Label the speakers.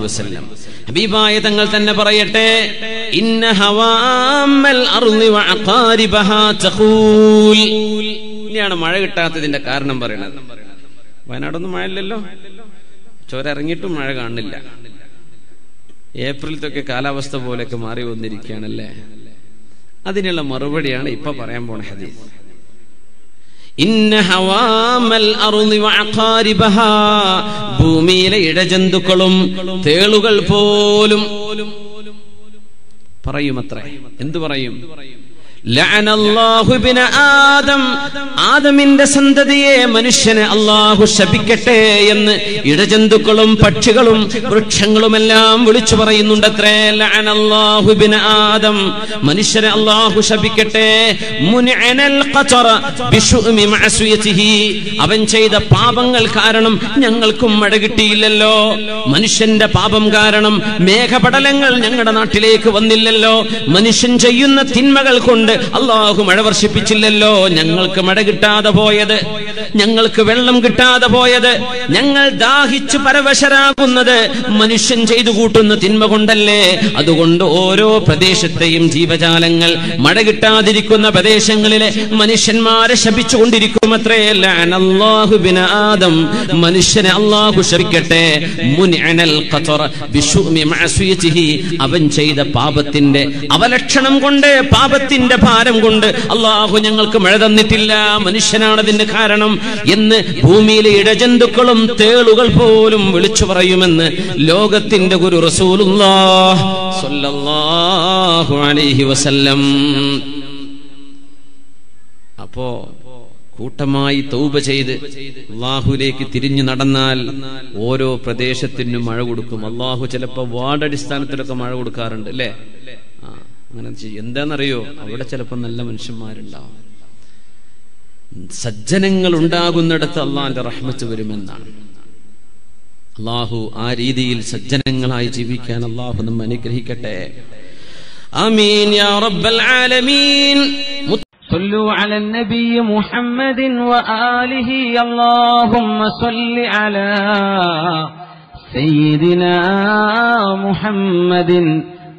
Speaker 1: വസല്ലം. ഹബീബായ തങ്ങൾ തന്നെ പറയട്ടെ ഇന്ന ഹവാമൽ തഖൂൽ. മഴ കിട്ടാത്തതിന്റെ കാരണം പറയണത് വയനാടൊന്നും മഴയില്ലല്ലോ. ചോര ഇറങ്ങിയിട്ടും മഴ കാണുന്നില്ല. ഏപ്രിലത്തൊക്കെ കാലാവസ്ഥ പോലെയൊക്കെ മാറി വന്നിരിക്കുകയാണല്ലേ? അതിനുള്ള മറുപടിയാണ് ഇപ്പൊ പറയാൻ പോണ ഹദീസ് ഇന്ന ഹവാമൽ അർളി വഅഖാരിബഹാ ഭൂമിയിലെ ഇടജന്തുക്കളും തേളുകൾ പോലും. പറയുമത്രേ? എന്തു പറയും? ആദം. ആദമിന്റെ സന്തതിയെ മനുഷ്യനെ അള്ളാഹു ശപിക്കട്ടെ എന്ന് ഇടജന്തുക്കളും പക്ഷികളും വൃക്ഷങ്ങളുമെല്ലാം വിളിച്ചു പറയുന്നുണ്ടത്രേ. ലഅനല്ലാഹു ഇബ്ന ആദം. മനുഷ്യനെ അള്ളാഹു ശപിക്കട്ടെ. അവൻ ചെയ്ത പാപങ്ങൾ കാരണം ഞങ്ങൾക്കും മഴ കിട്ടിയില്ലല്ലോ. മനുഷ്യന്റെ പാപം കാരണം മേഘപടലങ്ങൾ ഞങ്ങളുടെ നാട്ടിലേക്ക് വന്നില്ലല്ലോ. മനുഷ്യൻ ചെയ്യുന്ന തിന്മകൾ കൊണ്ട് അള്ളാഹു മഴ വർഷിപ്പിച്ചില്ലല്ലോ. ഞങ്ങൾക്ക് മഴ കിട്ടാതെ പോയത്. ഞങ്ങൾക്ക് വെള്ളം കിട്ടാതെ പോയത്. ഞങ്ങൾ ദാഹിച്ചു പരവശരാകുന്നത് മനുഷ്യൻ ചെയ്തു കൂട്ടുന്ന തിന്മ കൊണ്ടല്ലേ? അതുകൊണ്ട് ഓരോ പ്രദേശത്തെയും ജീവജാലങ്ങൾ മഴ കിട്ടാതിരിക്കുന്ന പ്രദേശങ്ങളിലെ മനുഷ്യന്മാരെ ശപിച്ചുകൊണ്ടിരിക്കുമത്രേ. ലഅനല്ലാഹു ബിന ആദം. മനുഷ്യനെ അള്ളാഹു ശപിക്കട്ടെ. അവൻ ചെയ്ത പാപത്തിന്റെ അവലക്ഷണം കൊണ്ട് പാപത്തിന്റെ ഭാരം കൊണ്ട് അള്ളാഹു ഞങ്ങൾക്ക് മഴ തന്നിട്ടില്ല. മനുഷ്യനാണ് അതിന് കാരണം എന്ന് ഭൂമിയിലെ ഇടജന്തുക്കളും തേളുകൾ പോലും വിളിച്ചു പറയുമെന്ന് ലോകത്തിന്റെ ഗുരു അലൈഹി വസല്ലം. അപ്പോ കൂട്ടമായി തൗബ ചെയ്ത് അള്ളാഹുലേക്ക് തിരിഞ്ഞു നടന്നാൽ ഓരോ പ്രദേശത്തിനും മഴ കൊടുക്കും. അള്ളാഹു ചിലപ്പോ വാർഡ് അടിസ്ഥാനത്തിലൊക്കെ മഴ കൊടുക്കാറുണ്ട് അല്ലേ? അങ്ങനെ ചെയ്യും എന്താണെന്നറിയോ അവിടെ ചിലപ്പോൾ നല്ല മനുഷ്യന്മാരുണ്ടാവും സജ്ജനങ്ങൾ ഉണ്ടാകുന്നിടത്ത് അള്ളാഹിന്റെ റഹ്മത്ത് വരുമെന്നാണ് അള്ളാഹു ആ രീതിയിൽ സജ്ജനങ്ങളായി ജീവിക്കാൻ അള്ളാഹു നമ്മെ അനുഗ്രഹിക്കട്ടെ ആമീൻ യാ റബ്ബൽ ആലമീൻ
Speaker 2: صلوا على النبي محمد وآله اللهم صل على سيدنا محمد